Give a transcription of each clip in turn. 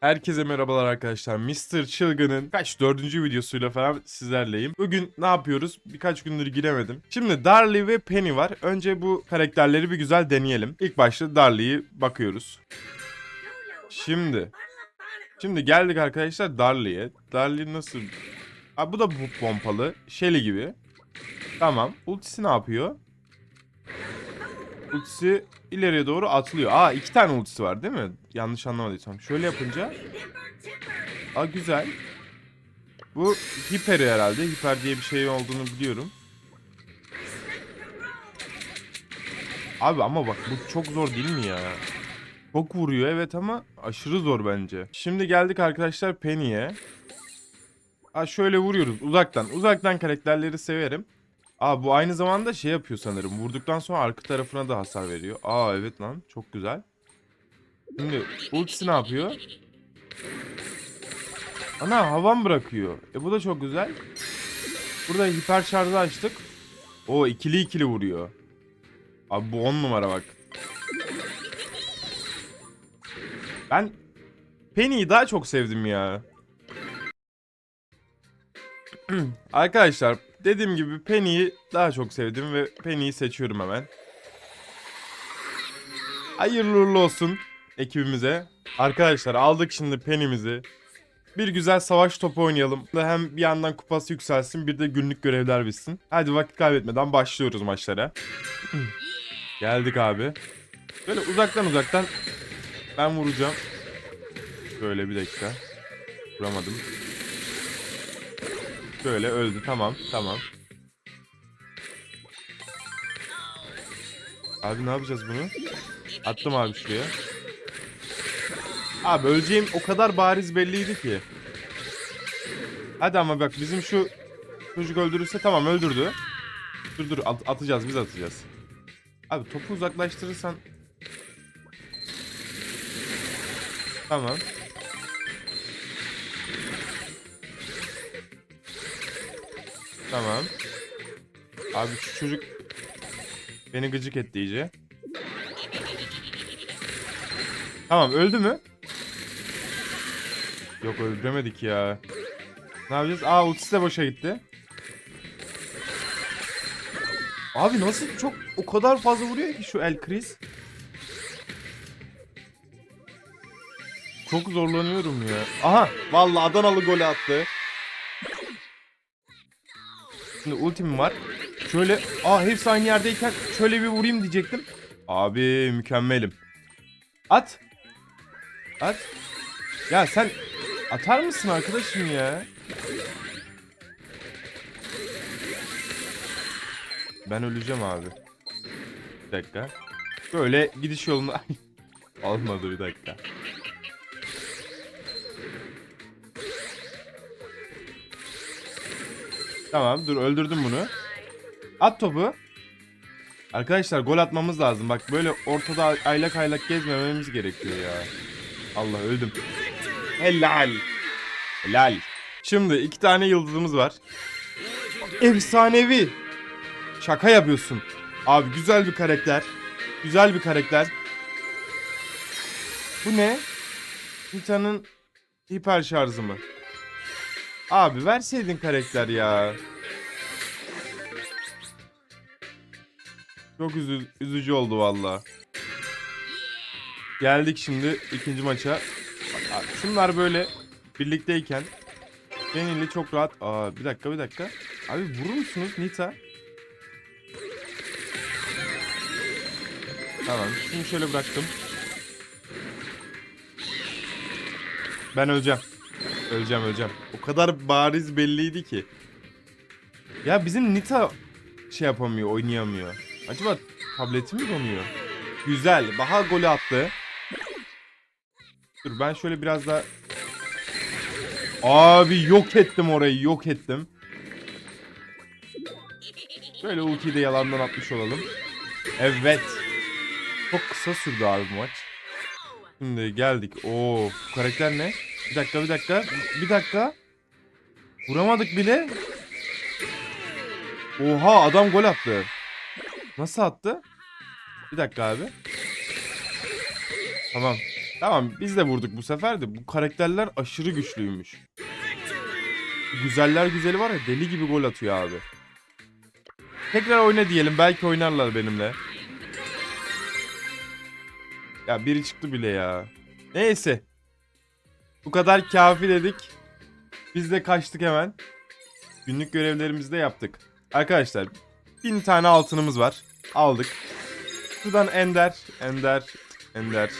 Herkese merhabalar arkadaşlar. Mr. Çılgın'ın kaç dördüncü videosuyla falan sizlerleyim. Bugün ne yapıyoruz? Birkaç gündür giremedim. Şimdi Darly ve Penny var. Önce bu karakterleri bir güzel deneyelim. İlk başta Darly'yi bakıyoruz. Şimdi. Şimdi geldik arkadaşlar Darly'ye. Darly nasıl? Aa, bu da bu pompalı. Shelly gibi. Tamam. Ultisi ne yapıyor? Ultisi ileriye doğru atılıyor. Aa iki tane ultisi var değil mi? Yanlış anlamadıysam. Şöyle yapınca. Aa güzel. Bu hiper herhalde. Hiper diye bir şey olduğunu biliyorum. Abi ama bak bu çok zor değil mi ya? Çok vuruyor evet ama aşırı zor bence. Şimdi geldik arkadaşlar Penny'e. Aa şöyle vuruyoruz uzaktan. Uzaktan karakterleri severim. Aa bu aynı zamanda şey yapıyor sanırım. Vurduktan sonra arka tarafına da hasar veriyor. Aa evet lan çok güzel. Şimdi ultisi ne yapıyor? Ana havan bırakıyor. E bu da çok güzel. Burada hiper şarjı açtık. O ikili ikili vuruyor. Abi bu 10 numara bak. Ben Penny'yi daha çok sevdim ya. Arkadaşlar dediğim gibi Penny'yi daha çok sevdim ve Penny'yi seçiyorum hemen. Hayırlı uğurlu olsun ekibimize. Arkadaşlar aldık şimdi Penny'mizi. Bir güzel savaş topu oynayalım. Hem bir yandan kupası yükselsin bir de günlük görevler bitsin. Hadi vakit kaybetmeden başlıyoruz maçlara. Geldik abi. Böyle uzaktan uzaktan ben vuracağım. Böyle bir dakika. Vuramadım. Böyle öldü. Tamam. Tamam. Abi ne yapacağız bunu? Attım abi şuraya. Abi öleceğim o kadar bariz belliydi ki. Hadi ama bak bizim şu çocuk öldürürse tamam öldürdü. Dur dur at- atacağız biz atacağız. Abi topu uzaklaştırırsan. Tamam. Tamam. Abi şu çocuk beni gıcık etti iyice. Tamam öldü mü? Yok öldüremedik ya. Ne yapacağız? Aa ultisi de boşa gitti. Abi nasıl çok o kadar fazla vuruyor ki şu El Chris. Çok zorlanıyorum ya. Aha vallahi Adanalı gol attı. Şimdi ultim var. Şöyle aa hepsi aynı yerdeyken şöyle bir vurayım diyecektim. Abi mükemmelim. At. At. Ya sen atar mısın arkadaşım ya? Ben öleceğim abi. Bir dakika. Böyle gidiş yolunda... Olmadı bir dakika. Tamam dur öldürdüm bunu. At topu. Arkadaşlar gol atmamız lazım. Bak böyle ortada aylak aylak gezmememiz gerekiyor ya. Allah öldüm. Helal. Helal. Şimdi iki tane yıldızımız var. Efsanevi. Şaka yapıyorsun. Abi güzel bir karakter. Güzel bir karakter. Bu ne? Nita'nın hiper şarjı mı? Abi verseydin karakter ya. Çok üzü- üzücü oldu valla. Geldik şimdi ikinci maça. Şunlar böyle birlikteyken Penny'li çok rahat. Aa bir dakika bir dakika. Abi vurur musunuz Nita? Tamam. Şimdi şöyle bıraktım. Ben öleceğim. Öleceğim öleceğim. O kadar bariz belliydi ki. Ya bizim Nita şey yapamıyor, oynayamıyor. Acaba tableti mi donuyor? Güzel. Baha golü attı. Dur ben şöyle biraz daha... Abi yok ettim orayı, yok ettim. Şöyle ultiyi de yalandan atmış olalım. Evet. Çok kısa sürdü abi maç. Şimdi geldik. Oo, bu karakter ne? Bir dakika, bir dakika. Bir dakika. Vuramadık bile. Oha, adam gol attı. Nasıl attı? Bir dakika abi. Tamam. Tamam biz de vurduk bu sefer de bu karakterler aşırı güçlüymüş. Güzeller güzeli var ya deli gibi gol atıyor abi. Tekrar oyna diyelim belki oynarlar benimle. Ya biri çıktı bile ya. Neyse. Bu kadar kafi dedik. Biz de kaçtık hemen. Günlük görevlerimizi de yaptık. Arkadaşlar bin tane altınımız var. Aldık. Şuradan Ender, Ender, Ender,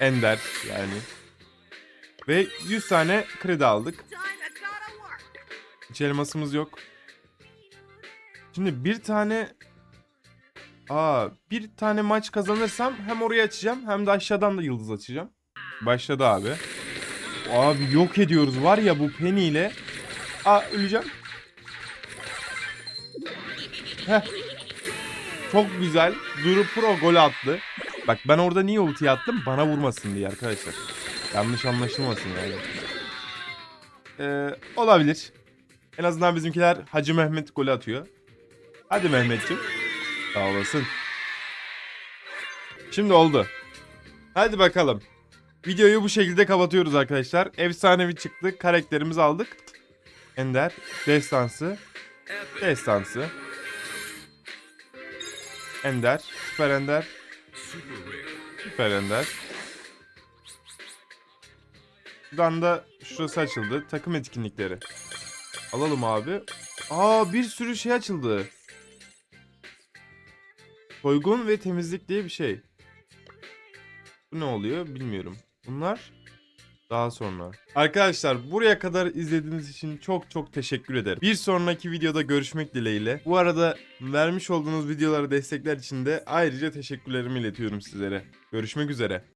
Ender yani. Ve 100 tane kredi aldık. Hiç elmasımız yok. Şimdi bir tane... Aa, bir tane maç kazanırsam hem orayı açacağım hem de aşağıdan da yıldız açacağım. Başladı abi. Abi yok ediyoruz var ya bu Penny ile. Aa öleceğim. Heh. Çok güzel. Duru Pro gol attı. Bak ben orada niye ulti attım? Bana vurmasın diye arkadaşlar. Yanlış anlaşılmasın yani. Ee, olabilir. En azından bizimkiler Hacı Mehmet golü atıyor. Hadi Mehmetciğim. Sağ olasın. Şimdi oldu. Hadi bakalım. Videoyu bu şekilde kapatıyoruz arkadaşlar. Efsanevi çıktı. Karakterimizi aldık. Ender. Destansı. Destansı. Ender. Süper Ender. Süper Ender. Buradan da şurası açıldı. Takım etkinlikleri. Alalım abi. Aa bir sürü şey açıldı. Soygun ve temizlik diye bir şey. Bu ne oluyor bilmiyorum. Bunlar daha sonra. Arkadaşlar buraya kadar izlediğiniz için çok çok teşekkür ederim. Bir sonraki videoda görüşmek dileğiyle. Bu arada vermiş olduğunuz videoları destekler için de ayrıca teşekkürlerimi iletiyorum sizlere. Görüşmek üzere.